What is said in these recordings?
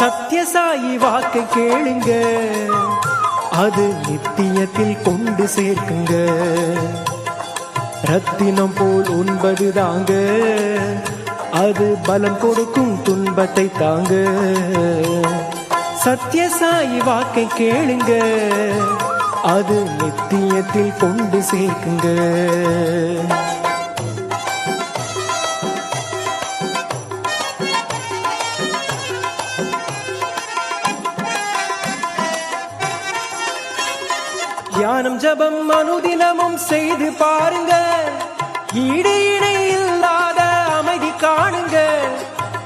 சத்யசாயி வாக்கை கேளுங்க. அது நித்தியத்தில் கொண்டு சேர்க்குங்க. ரத்தினம் போல் உண்பது தாங்க. அது பலம் கொடுக்கும் துன்பத்தை தாங்க. சத்யசாயி வாக்கை கேளுங்க. அது நித்தியத்தில் கொண்டு சேர்க்குங்க. தியானம் ஜபம் அனுதினமும் செய்து பாருங்க. ஈடு இணை இல்லாத அமைதி காணுங்க.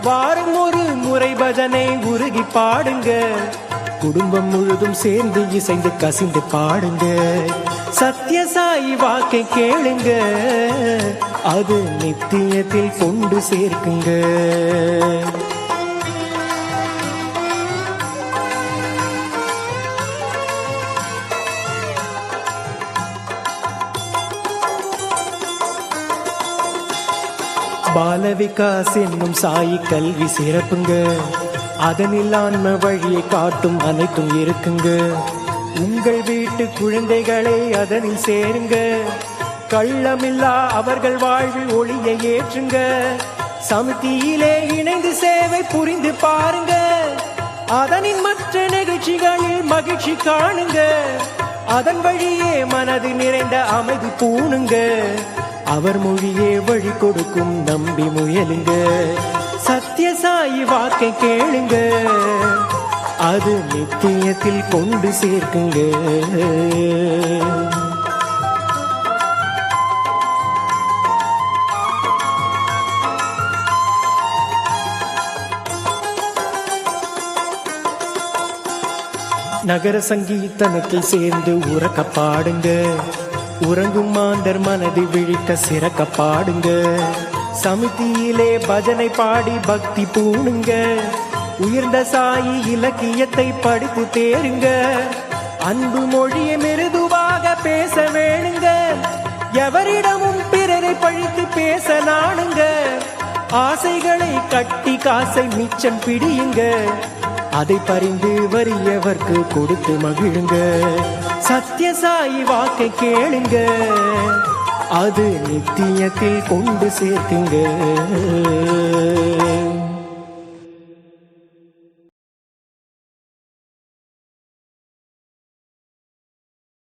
வாரம் ஒரு முறை பஜனை உருகி பாடுங்க. குடும்பம் முழுதும் சேர்ந்து இசைந்து கசிந்து பாடுங்க. சத்யசாயி வாக்கை கேளுங்க. அது நித்தியத்தில் கொண்டு சேர்க்குங்க. பாலவிகாஸ் என்னும் சாயி கல்வி சிறப்புங்க. அதனில் ஆன்ம வழியை காட்டும் அனைத்தும் இருக்குங்க. உங்கள் வீட்டு குழந்தைகளை அதனில் சேருங்க. கள்ளமில்லா அவர்கள் வாழ்வில் ஒளியை ஏற்றுங்க. சமிதியிலே இணைந்து சேவை புரிந்து பாருங்க. அதனின் மற்ற நிகழ்ச்சிகளில் மகிழ்ச்சி காணுங்க. அதன் வழியே மனது நிறைந்த அமைதி பூணுங்க. அவர் மொழியே வழி கொடுக்கும் நம்பி முயலுங்க. சத்யசாயி வாக்கை கேளுங்க. அது நித்தியத்தில் கொண்டு சேர்க்குங்க. நகர சங்கீதனத்தில் சேர்ந்து உறக்க பாடுங்க. உறங்கும் மாந்தர் மனதை விழிக்க சிறக்க பாடுங்க. சமிதியிலே பஜனை பாடி பக்தி பூணுங்க. உயர்ந்த சாயி இலக்கியத்தை படித்து தேருங்க. அன்பு மொழியை மிருதுவாக பேச வேணுங்க. எவரிடமும் பிறரை பழித்து பேச நாணுங்க. ஆசைகளை கட்டி காசை மிச்சம் பிடியுங்க. அதை பறிந்து வறியவர்க்கு கொடுத்து மகிழுங்க. சத்யசாயி வாக்கை கேளுங்க. அது நித்தியத்தில் கொண்டு சேர்க்குங்க